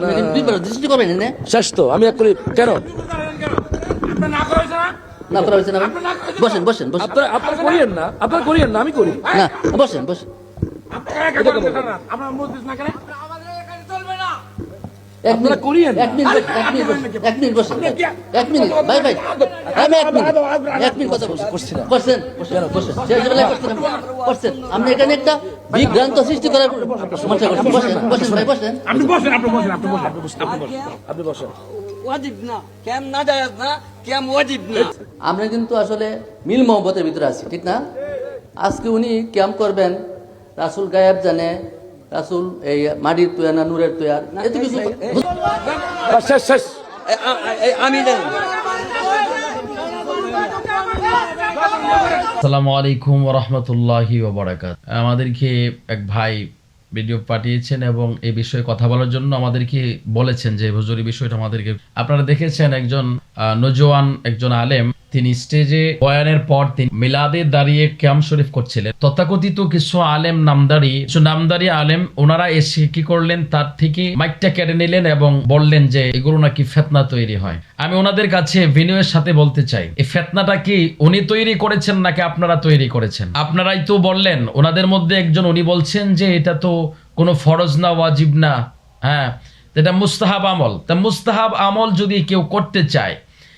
না শেষ তো আমি এক করি কেন? না করা হয়েছে না বসেন বসেন বসেন। আপনারা আপনারা করিয়েন না আপনার করিয়েন না আমি করি। না বসেন বসেন। এক মিনিট করিয়েন এক মিনিট এক মিনিট এক মিনিট বসেন এক মিনিট ভাই ভাই আমি এক মিনিট এক মিনিট কথা বলছি। করছেন শেষ বেলায় করছেন আপনি। করছেন আপনি এখানে একটা বিভ্রান্ত সৃষ্টি করার সমস্যা করছেন বসেন বসেন ভাই বসেন আপনি বসেন আপনি বসেন আপনি বসেন। আপনি বসেন। ওয়াজিব না কেম না জায়েজ না কেম ওয়াজিব না। আমরা কিন্তু আসলে মিল মহব্বতের ভিতরে আছি ঠিক না? আজকে উনি ক্যাম্প করবেন রাসুল গায়েব জানে রাসুল এই মাটির তুয়ার না নূরের তুয়ার? এত কিছু শেষ শেষ। আমি আসসালামু আলাইকুম রহমতুল্লাহি ওবরাকাত আমাদেরকে এক ভাই ভিডিও পাঠিয়েছেন এবং এই বিষয়ে কথা বলার জন্য আমাদেরকে বলেছেন যে হুজুরি বিষয়টা আমাদেরকে আপনারা দেখেছেন একজন আহ, নজওয়ান একজন আলেম। তিনি স্টেজে বয়ানের পর তিনি মিলাদে দাঁড়িয়ে ক্যাম শরীফ করছিলেন। তথাকথিত কিছু আলেম নামদারি, কিছু নামদারি আলেম, ওনারা এসে কি করলেন? তার থেকে মাইকটা কেড়ে নিলেন এবং বললেন যে, এগুলো নাকি ফেতনা তৈরি হয়। আমি ওনাদের কাছে বিনয়ের সাথে বলতে চাই, এই ফেতনাটা কি উনি তৈরি করেছেন নাকি আপনারা তৈরি করেছেন? আপনারাই তো বললেন, ওনাদের মধ্যে একজন উনি বলছেন যে, এটা তো কোনো ফরজ না, ওয়াজিব না। হ্যাঁ এটা মুস্তাহাব আমল। তা মুস্তাহাব আমল যদি কেউ করতে চায়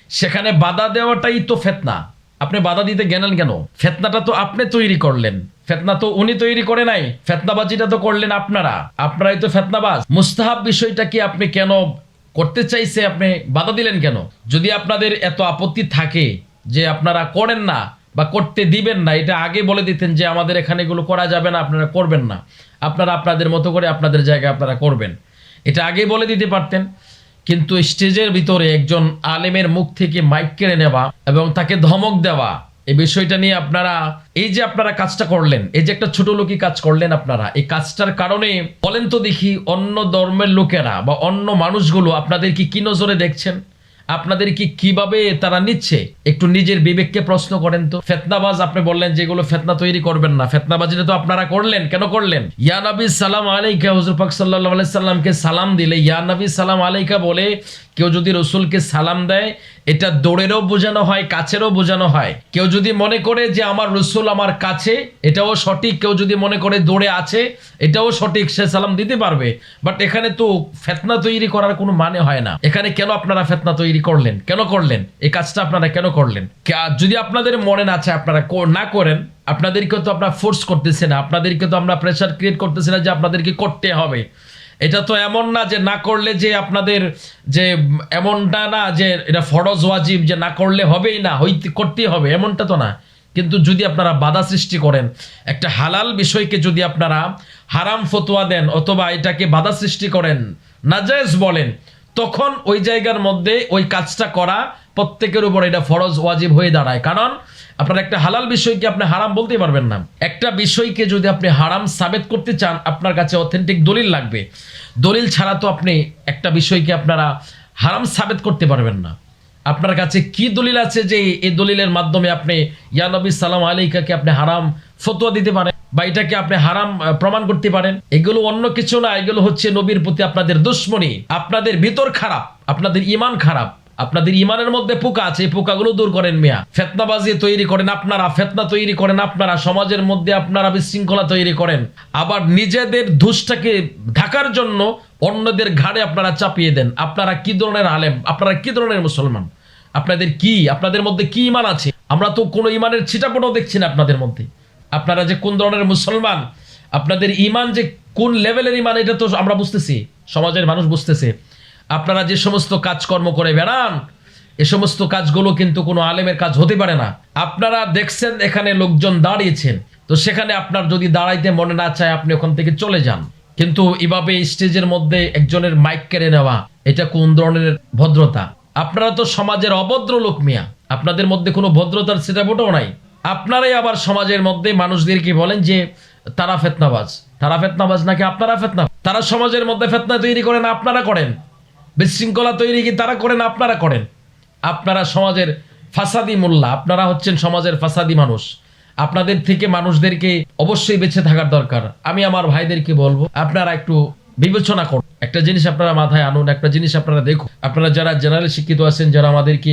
সেখানে বাধা দেওয়াটাই তো ফেতনা। আপনি বাধা দিতে গেলেন কেন? ফেতনাটা তো আপনি তৈরি করলেন। ফেতনা তো উনি তৈরি করে নাই। ফেতনাবাজিটা তো করলেন আপনারা। আপনারাই তো ফেতনাবাজ। মুস্তাহাব বিষয়টা কি আপনি কেন করতে চাইছে? আপনি বাধা দিলেন কেন? যদি আপনাদের এত আপত্তি থাকে যে আপনারা করেন না বা করতে দিবেন না, এটা আগে বলে দিতেন যে আমাদের এখানে এগুলো করা যাবে না, আপনারা করবেন না। আপনারা আপনাদের মতো করে আপনাদের জায়গায় আপনারা করবেন। এটা আগে বলে দিতে পারতেন। কিন্তু স্টেজের ভিতরে একজন আলেমের মুখ থেকে মাইক কেড়ে নেওয়া এবং তাকে ধমক দেওয়া, এই বিষয়টা নিয়ে আপনারা, এই যে আপনারা কাজটা করলেন, এই যে একটা ছোট লোকই কাজ করলেন আপনারা, এই কাজটার কারণে বলেন তো দেখি অন্য ধর্মের লোকেরা বা অন্য মানুষগুলো আপনাদের কি কি নজরে দেখছেন? আপনাদের কি কীভাবে তারা নিচ্ছে? একটু নিজের বিবেককে প্রশ্ন করেন তো। ফেতনাবাজ আপনি বললেন যেগুলো ফেতনা তৈরি করবেন না। ফেতনাবাজিটা তো আপনারা করলেন। কেন করলেন? ইয়া নবী সালাম আলাইকা, হুজুর পাক সাল্লাহ সাল্লামকে সালাম দিলে, ইয়া নবী সালাম আলাইকা বলে কেউ যদি রসুলকে সালাম দেয়, এটা দৌড়েরও বোঝানো হয়, কাছেরও বোঝানো হয়। কেউ যদি মনে করে যে আমার রসুল আমার কাছে, এটাও সঠিক। কেউ যদি মনে করে দৌড়ে আছে, এটাও সঠিক, সে সালাম দিতে পারবে। বাট এখানে তো ফেতনা তৈরি করার কোনো মানে হয় না। এখানে কেন আপনারা ফেতনা তৈরি করলেন? কেন করলেন? এই কাজটা আপনারা কেন করলেন? যদি আপনাদের মনে না আছে, আপনারা না করেন আপনাদেরকে তো আপনারা ফোর্স করতেছে না। আপনাদেরকে তো আমরা প্রেশার ক্রিয়েট করতেছি না যে আপনাদেরকে করতে হবে। এটা তো এমন না যে না করলে যে আপনাদের যে এমনটা না, যে এটা ফরজ ওয়াজিব, যে না করলে হবেই না, হইতে করতেই হবে, এমনটা তো না। কিন্তু যদি আপনারা বাধা সৃষ্টি করেন, একটা হালাল বিষয়কে যদি আপনারা হারাম ফতোয়া দেন, অথবা এটাকে বাধা সৃষ্টি করেন, নাজায়েজ বলেন, তখন ওই জায়গার মধ্যে ওই কাজটা করা প্রত্যেকের উপর এটা ফরজ ওয়াজিব হয়ে দাঁড়ায়। কারণ আপনার একটা হালাল বিষয়কে আপনি হারাম বলতে পারবেন না। একটা বিষয়কে যদি আপনি হারাম সাবেত করতে চান, আপনার কাছে অথেন্টিক দলিল লাগবে। দলিল ছাড়া তো আপনি একটা বিষয়কে আপনারা হারাম সাবেত করতে পারবেন না। আপনার কাছে কি দলিল আছে যে এই দলিলের মাধ্যমে আপনি ইয়ানবী সালাম আলাইকাকে আপনি হারাম ফতোয়া দিতে পারেন বা এটাকে আপনি হারাম প্রমাণ করতে পারেন? এগুলো অন্য কিছু না, এগুলো হচ্ছে নবীর প্রতি আপনাদের দুশ্মনী। আপনাদের ভিতর খারাপ, আপনাদের ইমান খারাপ। আপনাদের ইমানের মধ্যে পোকা আছে, এই পোকাগুলো দূর করেন মিয়া। ফেতনাবাজি তৈরি করেন আপনারা, ফেতনা তৈরি করেন আপনারা, সমাজের মধ্যে আপনারা বিশৃঙ্খলা তৈরি করেন। আবার নিজেদের ধূসটাকে ঢাকার জন্য অন্যদের ঘাড়ে আপনারা চাপিয়ে দেন। আপনারা কি ধরনের আলেম? আপনারা কি ধরনের মুসলমান? আপনাদের কি? আপনাদের মধ্যে কি ইমান আছে? আমরা তো কোনো ইমানের ছিটাপটাও দেখছি না আপনাদের মধ্যে। আপনারা যে কোন ধরনের মুসলমান? আপনাদের ইমান যে কোন লেভেলের ইমান, এটা তো আমরা বুঝতেছি। সমাজের মানুষ বুঝতেছে। আপনারা যে সমস্ত কাজকর্ম করে বেড়ান, এ সমস্ত কাজগুলো কিন্তু কোনো আলেমের কাজ হতে পারে না। আপনারা দেখছেন এখানে লোকজন দাঁড়িয়েছেন, তো সেখানে আপনার যদি দাঁড়াইতে মনে না চায়, আপনি ওখান থেকে চলে যান। কিন্তু এভাবে স্টেজের মধ্যে একজনের মাইক কেড়ে নেওয়া, এটা কোন ধরনের ভদ্রতা? আপনারা তো সমাজের অভদ্র লোক মিয়া। আপনাদের মধ্যে কোনো ভদ্রতার সেটা মোটেও নাই। আপনারাই আবার সমাজের মধ্যে মানুষদেরকে বলেন যে, তারা ফেতনাবাজ। তারা ফেতনাবাজ নাকি আপনারা ফেতনা? তারা সমাজের মধ্যে ফেতনা তৈরি করেন, আপনারা করেন। বিশৃঙ্খলা তৈরি কি তারা করেন? আপনারা করেন। আপনারা সমাজের ফাসাদি মোল্লা, আপনারা হচ্ছেন সমাজের ফাসাদি মানুষ। আপনাদের থেকে মানুষদেরকে অবশ্যই বেঁচে থাকার দরকার। আমি আমার ভাইদেরকে বলব, আপনারা একটু বিবেচনা করুন। একটা জিনিস আপনারা মাথায় আনুন, একটা জিনিস আপনারা দেখুন। আপনারা যারা জেনারেল শিক্ষিত আছেন, যারা আমাদেরকে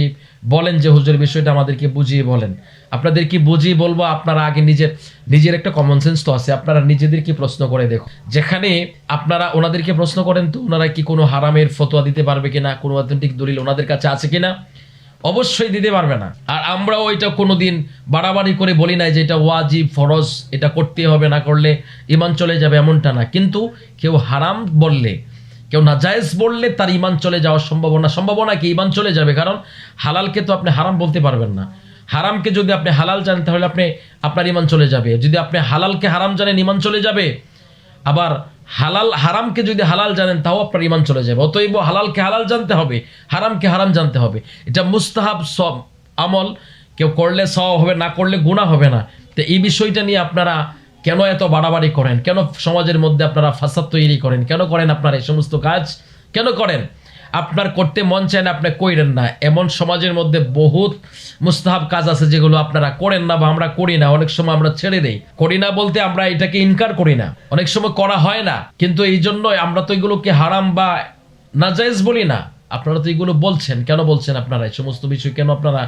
বলেন যে, হুজুর বিষয়টা আমাদেরকে বুঝিয়ে বলেন। আপনাদেরকে বুঝিয়ে বলব, আপনারা আগে নিজের নিজের একটা কমন সেন্স তো আছে, আপনারা নিজেদেরকে প্রশ্ন করে দেখুন যেখানে আপনারা ওনাদেরকে প্রশ্ন করেন তো, ওনারা কি কোনো হারামের ফতোয়া দিতে পারবে কিনা, কোনো অথেন্টিক দলিল ওনাদের কাছে আছে কিনা? অবশ্যই দিতে পারবে না। আর আমরাও এটা কোনোদিন বাড়াবাড়ি করে বলি নাই যে, এটা ওয়াজিব, ফরজ, এটা করতে হবে, না করলে ইমান চলে যাবে, এমনটা না। কিন্তু কেউ হারাম বললে কেউ নাজায়েজ বললে তার ইমান চলে যাওয়ার সম্ভাবনা সম্ভাবনা কি? ইমান চলে যাবে। কারণ হালালকে তো আপনি হারাম বলতে পারবেন না। হারামকে যদি আপনি হালাল জানেন, তাহলে আপনি, আপনার ইমান চলে যাবে। যদি আপনি হালালকে হারাম জানেন ইমান চলে যাবে। আবার হালাল, হারামকে যদি হালাল জানেন, তাও আপনার ইমান চলে যাবে। অতএব হালালকে হালাল জানতে হবে, হারামকে হারাম জানতে হবে। এটা মুস্তাহাব সব আমল। কেউ করলে সব হবে, না করলে গুণা হবে না। তো এই বিষয়টা নিয়ে আপনারা কেন এত বাড়াবাড়ি করেন? কেন সমাজের মধ্যে আপনারা ফাসাদ তৈরি করেন? কেন করেন আপনারা এই সমস্ত কাজ? কেন করেন? আপনার করতে মন চায় না, আপনি কইরেন না। এমন সমাজের মধ্যে বহুত মুস্তাহাব কাজ আছে যেগুলো আপনারা করেন না বা আমরা করি না। অনেক সময় আমরা ছেড়ে দেই। করি না বলতে আমরা এটাকে ইনকার করি না। অনেক সময় করা হয় না। কিন্তু এই জন্য আমরা তো এগুলোকে হারাম বা নাজায়েজ বলি না। আপনারা তো এগুলো বলছেন, কেন বলছেন আপনারা? এই সমস্ত বিষয় কেন আপনারা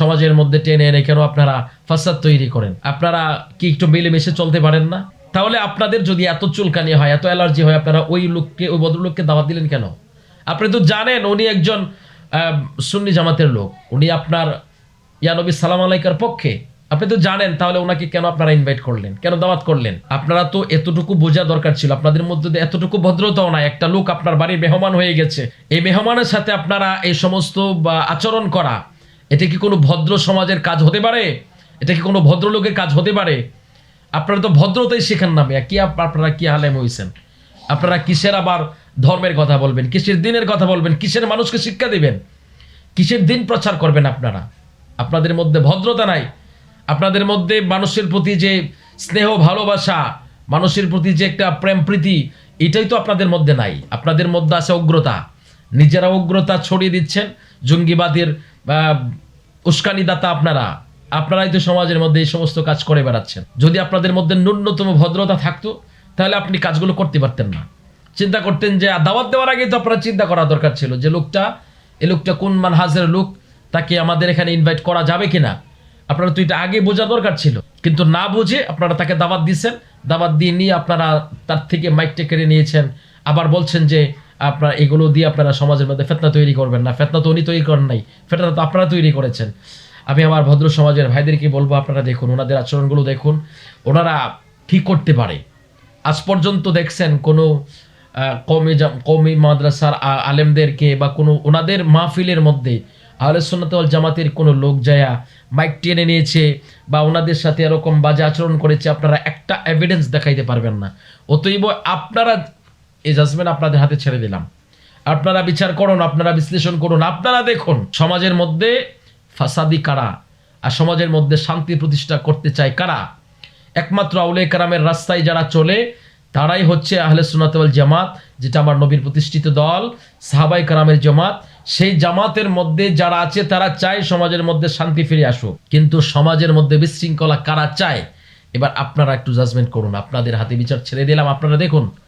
সমাজের মধ্যে টেনে এনে কেন আপনারা ফাসাদ তৈরি করেন? আপনারা কি একটু মিলেমিশে চলতে পারেন না? তাহলে আপনাদের যদি এত চুলকানি হয়, এত অ্যালার্জি হয়, আপনারা ওই লোককে, ওই ভদ্রলোককে দাওয়াত দিলেন কেন? আপনি তো জানেন, উনি একজন সুন্নি জামাতের লোক। উনি আপনার ইয়ানবী সালাম আলাইকার পক্ষে আপনি তো জানেন তাহলে ওনাকে কেন আপনারা ইনভাইট করলেন? কেন দাওয়াত করলেন? আপনারা তো এতটুকু বোঝা দরকার ছিল। আপনাদের মধ্যে এতটুকু ভদ্রতাও নাই। একটা লোক আপনার বাড়ির মেহমান হয়ে গেছে। এই মেহমানের সাথে আপনারা এই সমস্ত আচরণ করা, এটা কি কোনো ভদ্র সমাজের কাজ হতে পারে? এটা কি কোনো ভদ্রলোকের কাজ হতে পারে? আপনারা তো ভদ্রতাই শেখান নামে। কি আপনারা কি হালেম হয়েছেন আপনারা কিসের আবার ধর্মের কথা বলবেন? কিসের দিনের কথা বলবেন? কিসের মানুষকে শিক্ষা দিবেন? কিসের দিন প্রচার করবেন আপনারা? আপনাদের মধ্যে ভদ্রতা নাই। আপনাদের মধ্যে মানুষের প্রতি যে স্নেহ, ভালোবাসা, মানুষের প্রতি যে একটা প্রেম, প্রীতি, এটাই তো আপনাদের মধ্যে নাই। আপনাদের মধ্যে আছে উগ্রতা। নিজেরা উগ্রতা ছড়িয়ে দিচ্ছেন। জঙ্গিবাদের উস্কানিদাতা আপনারা। আপনারাই তো সমাজের মধ্যে এই সমস্ত কাজ করে বেড়াচ্ছেন। যদি আপনাদের মধ্যে ন্যূনতম ভদ্রতা থাকতো, তাহলে আপনি কাজগুলো করতে পারতেন না। চিন্তা করতেন যে দাওয়াত দেওয়ার আগে তো আপনারা চিন্তা করা দরকার ছিল যে, লোকটা, এ লোকটা কোন মান হাজের লোক? তাকে আমাদের এখানে ইনভাইট করা যাবে কিনা? আপনারা তো এটা আগে বোঝা দরকার ছিল। কিন্তু না বুঝে আপনারা তাকে দাওয়াত দিচ্ছেন দাওয়াত দিয়ে নিয়ে আপনারা তার থেকে মাইকটা কেড়ে নিয়েছেন। আবার বলছেন যে, আপনারা এগুলো দিয়ে আপনারা সমাজের মধ্যে ফেতনা তৈরি করবেন না। ফেতনা তো উনি তৈরি করেন নাই। ফেতনা তো আপনারা তৈরি করেছেন। আমি আমার ভদ্র সমাজের ভাইদেরকে বলব, আপনারা দেখুন, ওনাদের আচরণগুলো দেখুন। ওনারা ঠিক করতে পারে। আজ পর্যন্ত দেখছেন কোনো জাম- কওমি মাদ্রাসার আলেমদেরকে বা কোনো, ওনাদের মাহফিলের মধ্যে আহলে সুন্নাত ওয়াল জামাতের কোনো লোক যায়া মাইক টেনে নিয়েছে বা ওনাদের সাথে এরকম বাজে আচরণ করেছে, আপনারা একটা এভিডেন্স দেখাইতে পারবেন না। অতএব আপনারা এই জাজমেন্ট আপনাদের হাতে ছেড়ে দিলাম। আপনারা বিচার করুন, আপনারা বিশ্লেষণ করুন, আপনারা দেখুন সমাজের মধ্যে ফাসাদি কারা আর সমাজের মধ্যে শান্তি প্রতিষ্ঠা করতে চায় কারা? একমাত্র আউলে কারামের রাস্তায় যারা চলে, তারাই হচ্ছে আহলে সুনাতওয়াল জামাত, যেটা আমার নবীর প্রতিষ্ঠিত দল সাহাবাই কারামের জামাত সেই জামাতের মধ্যে যারা আছে, তারা চায় সমাজের মধ্যে শান্তি ফিরে আসুক। কিন্তু সমাজের মধ্যে বিশৃঙ্খলা কারা চায়? এবার আপনারা একটু জাজমেন্ট করুন। আপনাদের হাতে বিচার ছেড়ে দিলাম। আপনারা দেখুন।